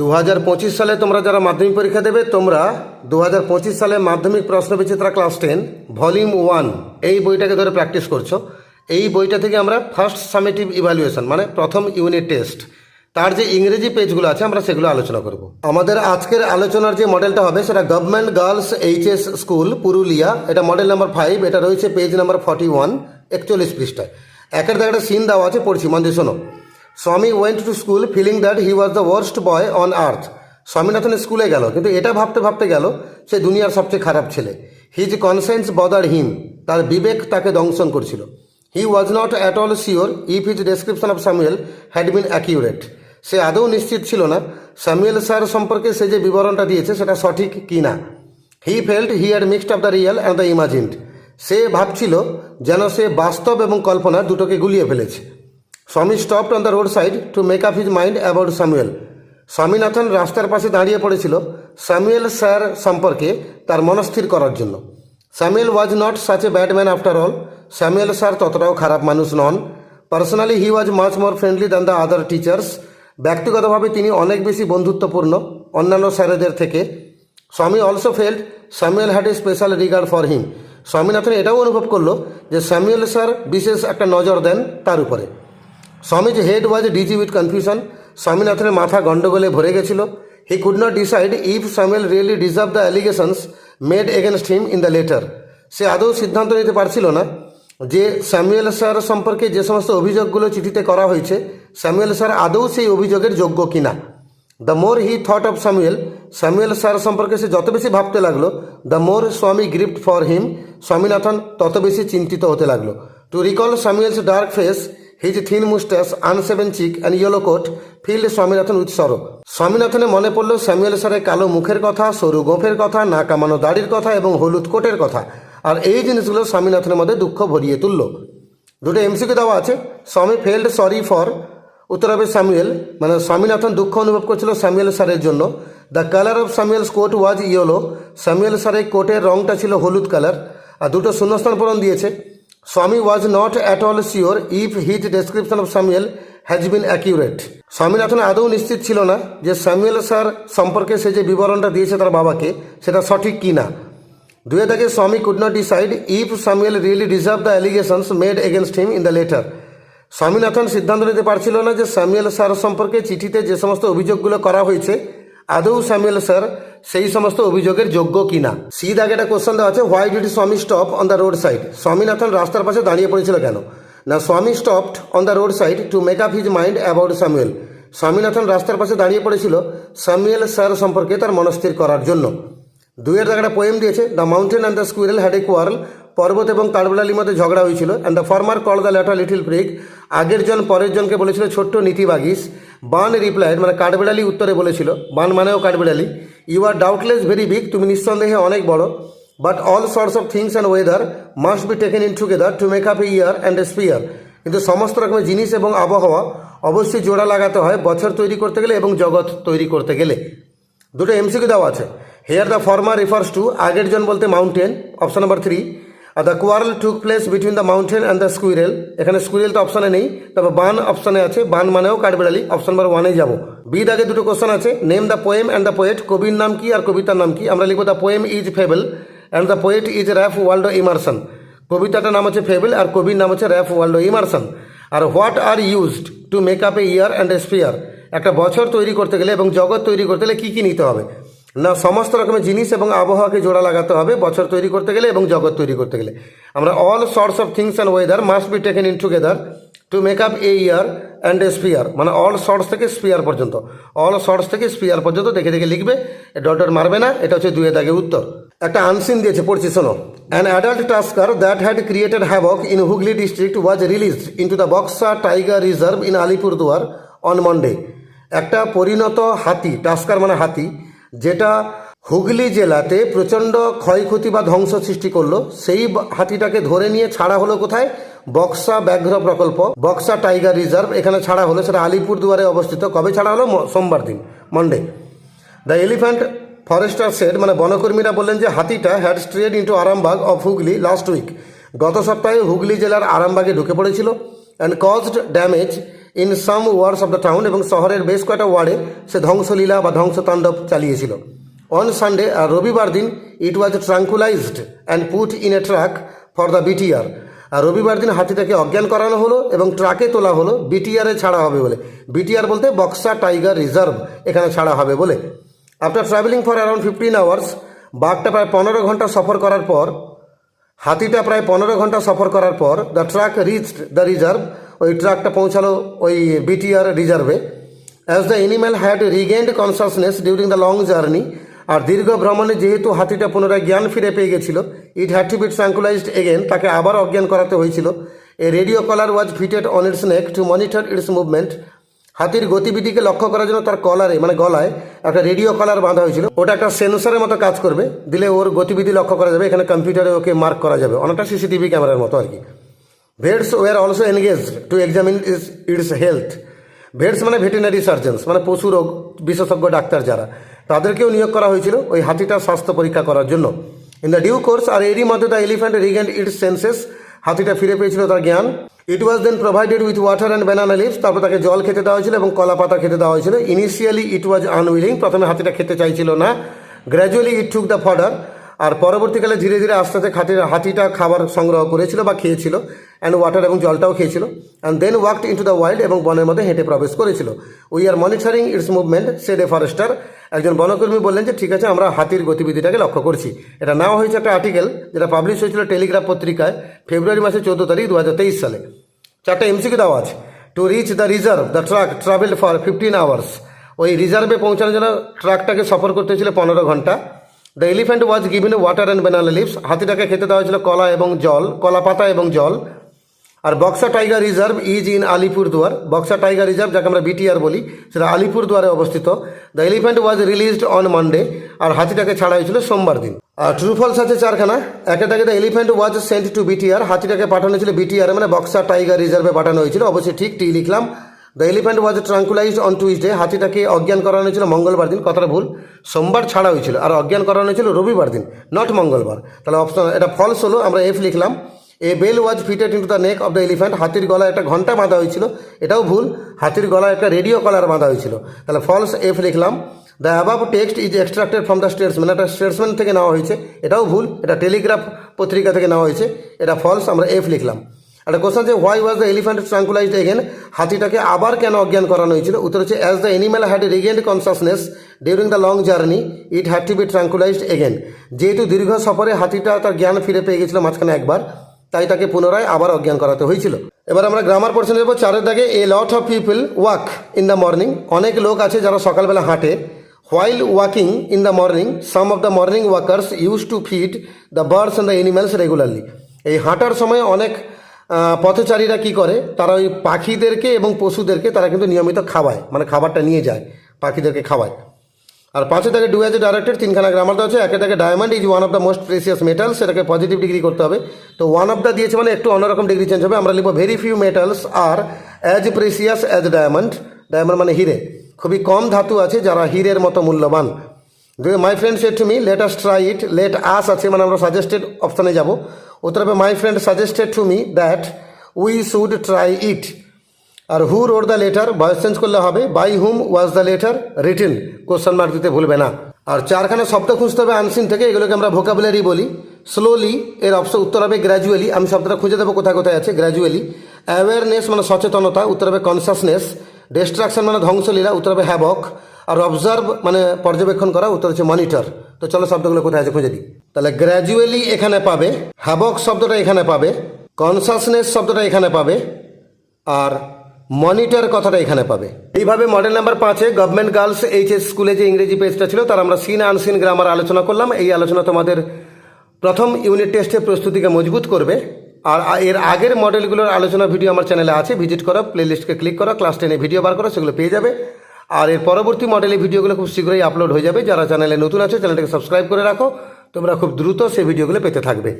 দু হাজার পঁচিশ সালে তোমরা যারা মাধ্যমিক পরীক্ষা দেবে, তোমরা দু হাজার পঁচিশ সালে মাধ্যমিক প্রশ্ন বিচিত্রা ক্লাস টেন, ভলিউম ওয়ান এই বইটাকে ধরে প্র্যাকটিস করছ। এই বইটা থেকে আমরা ফার্স্ট সামেটিভ ইভ্যালুয়েশন মানে প্রথম ইউনিট টেস্ট, তার যে ইংরেজি পেজগুলো আছে, আমরা সেগুলো আলোচনা করব। আমাদের আজকের আলোচনার যে মডেলটা হবে, সেটা government girls HS school, Purulia. এটা মডেল নাম্বার ফাইভ, এটা রয়েছে পেজ নাম্বার ফর্টি ওয়ান, একচল্লিশ পৃষ্ঠায়। একের একটা সিন দেওয়া আছে, পড়ছি। মন দিয়ে শোনো Swami went to school feeling that he was the worst boy on earth Swaminathan স্কুলে গেল, কিন্তু এটা ভাবতে ভাবতে গেল, সে দুনিয়ার সবচেয়ে খারাপ ছেলে। হিজ কনসেন্স বদার হিম তার বিবেক তাকে দংশন করছিল। He was not at all sure if his description of Samuel had been accurate সে আদৌ নিশ্চিত ছিল না স্যামুয়েল স্যার সম্পর্কে সে যে বিবরণটা দিয়েছে, সেটা সঠিক কি না। He felt he had mixed of the real and the imagined সে ভাবছিল যেন সে বাস্তব এবং কল্পনা দুটোকে গুলিয়ে ফেলেছে। Swami stopped on the road side to make up his mind about Samuel Swaminathan রাস্তার পাশে দাঁড়িয়ে পড়েছিল স্যামুয়েল স্যার সম্পর্কে তার মনস্থির করার জন্য। Samuel was not such a bad man after all Samuel sir ততটাও খারাপ মানুষ নন। Personally he was much more friendly than the other teachers ব্যক্তিগতভাবে তিনি অনেক বেশি বন্ধুত্বপূর্ণ অন্যান্য স্যারেদের থেকে। Swami also felt Samuel had a special regard for him Swaminathan এটাও অনুভব করল যে স্যামুয়েল স্যার বিশেষ একটা নজর দেন তার উপরে। Swami's head was dizzy with confusion স্বামীনাথনের মাথা গন্ডগোলে ভরে গেছিল। He could not decide if Samuel really deserve the allegations made against him in the letter সে আদৌ সিদ্ধান্ত নিতে পারছিল না যে স্যামুয়েল স্যার সম্পর্কে যে সমস্ত অভিযোগগুলো চিঠিতে করা হয়েছে, স্যামুয়েল স্যার আদৌ সেই অভিযোগের যোগ্য কিনা। The more he thought of Samuel Samuel sir সম্পর্কে সে যত বেশি ভাবতে লাগল দ্য মোর স্বামী গ্রিফট ফর হিম স্বামীনাথন তত বেশি চিন্তিত হতে লাগল। To recall Samuel's dark face his thin moustache unshaven cheek and yellow coat filled Swaminathan with sorrow স্বামীনাথনের মনে পড়ল স্যামুয়েল স্যারের কালো মুখের কথা সরু গোফের কথা না কামানো দাড়ির কথা এবং হলুদ কোটের কথা আর এই জিনিসগুলো স্বামীনাথনের মধ্যে দুঃখ ভরিয়ে তুলল দুটো এমসিকে দেওয়া আছে স্বামী ফেল্ড সরি ফর উত্তর হবে স্যামুয়েল মানে স্বামীনাথন দুঃখ অনুভব করছিল স্যামুয়েল স্যারের জন্য the colour of Samuel's coat was yellow Samuel স্যারের কোটের রংটা ছিল হলুদ কালার আর দুটো শূন্যস্থান পূরণ দিয়েছে Swami was not at all sure if his description of Samuel has been accurate Swaminathan আদৌ নিশ্চিত ছিল না যে স্যামুয়েল স্যার সম্পর্কে সে যে বিবরণটা দিয়েছে তার বাবাকে, সেটা সঠিক কি না দুয়ে থেকে Swami could not decide if Samuel really deserve the allegations made against him in the letter Swaminathan সিদ্ধান্ত নিতে পারছিল না যে স্যামুয়েল স্যার সম্পর্কে চিঠিতে যে সমস্ত অভিযোগগুলো করা হয়েছে আদৌ স্যামুয়েল স্যার সেই সমস্ত অভিযোগের যোগ্য কিনা? সি দাগে একটা কোশ্চেন দেওয়া আছে why did Swami stop on the road side Swaminathan রাস্তার পাশে দাঁড়িয়ে পড়েছিল কেন? না, Swami stopped on the road side to make up his mind about Samuel. Swaminathan রাস্তার পাশে দাঁড়িয়ে পড়েছিল স্যামুয়েল স্যার সম্পর্কে তার মনস্থির করার জন্য। দুইয়ের জায়গাটা পোয়েম দিয়েছে the mountain and the squirrel had a quarrel পর্বত এবং কাঠবেড়ালির মধ্যে ঝগড়া হয়েছিল and the farmer call the latter little prig আগের জন পরের জনকে বলেছিল, ছোট্ট নীতি বাগিস বান রিপ্লাইড মানে কাঠবেড়ালি উত্তরে বলেছিল। বান মানেও কাঠবেড়ালি। You are doubtless very big তুমি নিঃসন্দেহে অনেক বড়। But all sorts of things and weather must be taken in together to make up a year and a sphere কিন্তু সমস্ত রকমের জিনিস এবং আবহাওয়া অবশ্যই জোড়া লাগাতে হয় বছর তৈরি করতে গেলে এবং জগৎ তৈরি করতে গেলে। দুটো এমসিকিউ দেওয়া আছে। Here the former refers to আগের জন বলতে mountain option number three the quarrel took place between the mountain and the squirrel এখানে স্কুইরেল তো অপশানে নেই। তবে বান অপশানে আছে। বান মানেও কাঠবেড়ালি। অপশন নাম্বার ওয়ানে যাব। বি দাগে দুটো কোশ্চেন আছে। Name the poem and the poet কবির নাম কি আর কবিতার নাম কি? আমরা লিখব the poem is fable and the poet is Ralph Waldo Emerson কবিতাটার নাম হচ্ছে ফেবল আর কবির নাম হচ্ছে Ralph Waldo Emerson R what are used to make up a year and a sphere একটা বছর তৈরি করতে গেলে এবং জগৎ তৈরি করতে গেলে কী কী নিতে হবে? না, সমস্ত রকমের জিনিস এবং আবহাওয়াকে জোড়া লাগাতে হবে, বছর তৈরি করতে গেলে এবং জগৎ তৈরি করতে গেলে। আমরা all sorts of things and weather must be taken in together to make up a year and a sphere মানে অল শর্টস থেকে স্পিয়ার পর্যন্ত। অল শর্টস থেকে স্পিয়ার পর্যন্ত দেখে দেখে লিখবে ডট ডট মারবে না, এটা হচ্ছে দুয়ে দাগে উত্তর। একটা আনসিন দিয়েছে, পড়ছি, শোনো। An adult tusker that had created havoc in Hooghly district was released into the Buxa tiger reserve in Alipurduar on Monday একটা পরিণত হাতি টাস্কার মানে হাতি যেটা হুগলি জেলাতে প্রচণ্ড ক্ষয়ক্ষতি বা ধ্বংস সৃষ্টি করল, সেই হাতিটাকে ধরে নিয়ে ছাড়া হলো কোথায়? বক্সা ব্যাঘ্র প্রকল্প, বক্সা টাইগার রিজার্ভ, এখানে ছাড়া হলো, সেটা আলিপুরদুয়ারে অবস্থিত। কবে ছাড়া হলো? সোমবার দিন Monday the elephant forester said মানে বনকর্মীরা বললেন যে হাতিটা had strayed into Arambagh of Hooghly last week গত সপ্তাহে হুগলি জেলার আরামবাগে ঢুকে পড়েছিল and caused damage in some wards of the town এবং শহরের বেশ কয়েকটা ওয়ার্ডে সে ধ্বংসলীলা বা ধ্বংসতাণ্ডব চালিয়েছিল। অন সানডে আর রবিবার দিন it was tranquillised and put in a truck for the BTR আর রবিবার দিন হাতিটাকে অজ্ঞান করানো হলো এবং ট্রাকে তোলা হলো বিটিআরে ছাড়া হবে বলে। বিটিআর বলতে বক্সা টাইগার রিজার্ভ এখানে ছাড়া হবে বলে। After travelling for around fifteen hours বাঘটা প্রায় পনেরো ঘণ্টা সফর করার পর, হাতিটা প্রায় পনেরো ঘণ্টা সফর করার পর the truck reached the reserve ওই ট্রাকটা পৌঁছালো ওই বিটিআর রিজার্ভে as the animal had regained consciousness during the long journey আর দীর্ঘ ভ্রমণে যেহেতু হাতিটা পুনরায় জ্ঞান ফিরে পেয়ে গেছিল it had to be tranquillised again তাকে আবার অজ্ঞান করাতে হয়েছিল। A radio collar was fitted on its neck to monitor its movement হাতির গতিবিধিকে লক্ষ্য করার জন্য তার কলারে মানে গলায়, একটা রেডিও কলার বাঁধা হয়েছিল। ওটা একটা সেন্সরের মতো কাজ করবে, দিলে ওর গতিবিধি লক্ষ্য করা যাবে, এখানে কম্পিউটারে ওকে মার্ক করা যাবে। অনেকটা সিসিটিভি ক্যামেরার মতো আর কি। Vets were also engage to examine is its health vets মানে ভেটেনারি সার্জনস মানে পশু রোগ বিশেষজ্ঞ ডাক্তার যারা। তাদেরকেও নিয়োগ করা হয়েছিল ওই হাতিটার স্বাস্থ্য পরীক্ষা করার জন্য। ইন দ্য ডিউ কোর্স আর এরই মধ্যে the elephant regained its senses হাতিটা ফিরে পেয়েছিল তার জ্ঞান। It was then provided with water and banana leaves তারপর তাকে জল খেতে দেওয়া হয়েছিল এবং কলা পাতা খেতে দেওয়া হয়েছিল। ইনিশিয়ালি ইট ওয়াজ আনউইলিং প্রথমে হাতিটা খেতে চাইছিল না। Gradually it took the fodder আর পরবর্তীকালে ধীরে ধীরে আস্তে আস্তে খাতির হাতিটা খাবার সংগ্রহ করেছিল বা খেয়েছিল অ্যান্ড ওয়াটার এবং জলটাও খেয়েছিল and then walked into the wild এবং বনের মধ্যে হেঁটে প্রবেশ করেছিল। We are monitoring its movement said a forester একজন বনকর্মী বললেন যে, ঠিক আছে, আমরা হাতির গতিবিধিটাকে লক্ষ্য করছি। এটা নেওয়া হয়েছে একটা আর্টিকেল যেটা পাবলিশ হয়েছিল টেলিগ্রাফ পত্রিকায় ফেব্রুয়ারি মাসের চোদ্দ তারিখ দু হাজার তেইশ সালে। চারটা এমসিকিউ দেওয়া আছে। To reach the reserve the truck travel for fifteen hours ওই রিজার্ভে পৌঁছানোর জন্য ট্রাকটাকে সফর করতে হয়েছিল পনেরো ঘণ্টা। The elephant was given water and banana leaves হাতিটাকে খেতে দেওয়া হয়েছিল কলা এবং জল, কলা পাতা এবং জল। আর Buxa tiger reserve is in Alipurduar Buxa tiger reserve, যাকে আমরা বিটিআর বলি, সেটা আলিপুরদুয়ারে অবস্থিত। The elephant was released on Monday আর হাতিটাকে ছাড়া হয়েছিল সোমবার দিন। আর ট্রু ফলস আছে চারখানা। একটা থাকে the elephant was sent to BTR হাতিটাকে পাঠানো হয়েছিল বিটিআর মানে বক্সা টাইগার রিজার্ভে পাঠানো হয়েছিল। অবশ্যই ঠিক টি লিখলাম। The elephant was tranquillised on Tuesday হাতিটাকে অজ্ঞান করানো হয়েছিল মঙ্গলবার দিন। কথাটা ভুল। সোমবার ছাড়া হয়েছিল। আর অজ্ঞান করানো হয়েছিল রবিবার দিন নট মঙ্গলবার। তাহলে অপশন এটা ফলস হলো, আমরা এফ লিখলাম। A bell was fitted into the neck of the elephant হাতির গলায় একটা ঘণ্টা বাঁধা হয়েছিল। এটাও ভুল। হাতির গলায় একটা রেডিও কলার বাঁধা হয়েছিল। তাহলে ফলস এফ লিখলাম। The above text is extracted from the Statesman এটা স্টেটসম্যান থেকে নেওয়া হয়েছে। এটাও ভুল। এটা টেলিগ্রাফ পত্রিকা থেকে নেওয়া হয়েছে। এটা ফলস আমরা এফ লিখলাম। একটা কোশ্চেন যে why was the elephant tranquillised again হাতিটাকে আবার কেন অজ্ঞান করানো হয়েছিল? উত্তর হচ্ছে as the animal had regained consciousness during the long journey it had to be tranquillised again যেহেতু দীর্ঘ সফরে হাতিটা তার জ্ঞান ফিরে পেয়ে গেছিল মাঝখানে একবার, তাই তাকে পুনরায় আবার অজ্ঞান করাতে হয়েছিল। এবার আমরা গ্রামার পোর্শন যাব। চারের দাগে a lot of people walk in the morning অনেক লোক আছে যারা সকালবেলা হাঁটে। While walking in the morning some of the morning walkers use to feed the birds and the animals regularly এই হাঁটার সময় অনেক পথচারীরা কি করে? তারা ওই পাখিদেরকে এবং পশুদেরকে তারা কিন্তু নিয়মিত খাওয়ায় মানে খাবারটা নিয়ে যায়, পাখিদেরকে খাওয়ায়। আর পাঁচে থেকে ডু এজ ডাইরেক্টেড তিনখানা গ্রামার দেওয়া আছে, একে থেকে diamond is one of the most precious metal সেটাকে পজিটিভ ডিগ্রি করতে হবে। তো ওয়ান অফ দ্য দিয়েছে মানে একটু অন্যরকম ডিগ্রি চেঞ্জ হবে, আমরা লিখব very few metals are as precious as diamond diamond মানে হিরে। খুবই কম ধাতু আছে যারা হীরের মতো মূল্যবান। My friend set to me let us try it let us আছে মানে আমরা সাজেস্টেড অপশানে যাব উত্তর হবে my friend suggested to me that we should try it R who wrote the letter voice change করলে হবে। By whom was the letter written question mark দিতে ভুলবে না। আর চারখানা শব্দ খুঁজতে হবে আনসিন থেকে। এগুলোকে আমরা ভোকাবুলারি বলি। স্লোলি এর অপশন উত্তর হবে গ্র্যাজুয়ালি আমি শব্দটা খুঁজে দেবো কোথায় কোথায় আছে। গ্র্যাজুয়ালি অ্যাওয়ারনেস মানে সচেতনতা। উত্তর হবে কনসাসনেস ডিস্ট্রাকশন মানে ধ্বংসলীলা। উত্তর হবে হ্যাবক আর অবজার্ভ মানে পর্যবেক্ষণ করা, উত্তর হচ্ছে মনিটর তো চলো শব্দগুলো কোথায় আছে খুঁজে দিই। তাহলে গ্র্যাজুয়ালি এখানে পাবে হ্যাবক শব্দটা এখানে পাবে কনসাসনেস শব্দটা এখানে পাবে, আর মনিটর কথাটা এখানে পাবে। এইভাবে মডেল নাম্বার পাঁচে গভর্নমেন্ট গার্লস এইচএস স্কুলে যে ইংরেজি পেজটা ছিল, তার আমরা সিন আনসিন গ্রামার আলোচনা করলাম। এই আলোচনা তোমাদের প্রথম ইউনিট টেস্টের প্রস্তুতিকে মজবুত করবে। আর এর আগের মডেলগুলোর আলোচনা ভিডিও আমার চ্যানেলে আছে। ভিজিট করো প্লেলিস্টকে ক্লিক করো ক্লাস টেনে ভিডিও বার করো, সেগুলো পেয়ে যাবে। আর এর পরবর্তী মডেলের ভিডিওগুলো খুব শীঘ্রই আপলোড হয়ে যাবে। যারা চ্যানেলে নতুন আছে চ্যানেলটাকে সাবস্ক্রাইব করে রাখো। তোমরা খুব দ্রুত সেই ভিডিওগুলো পেতে থাকবে।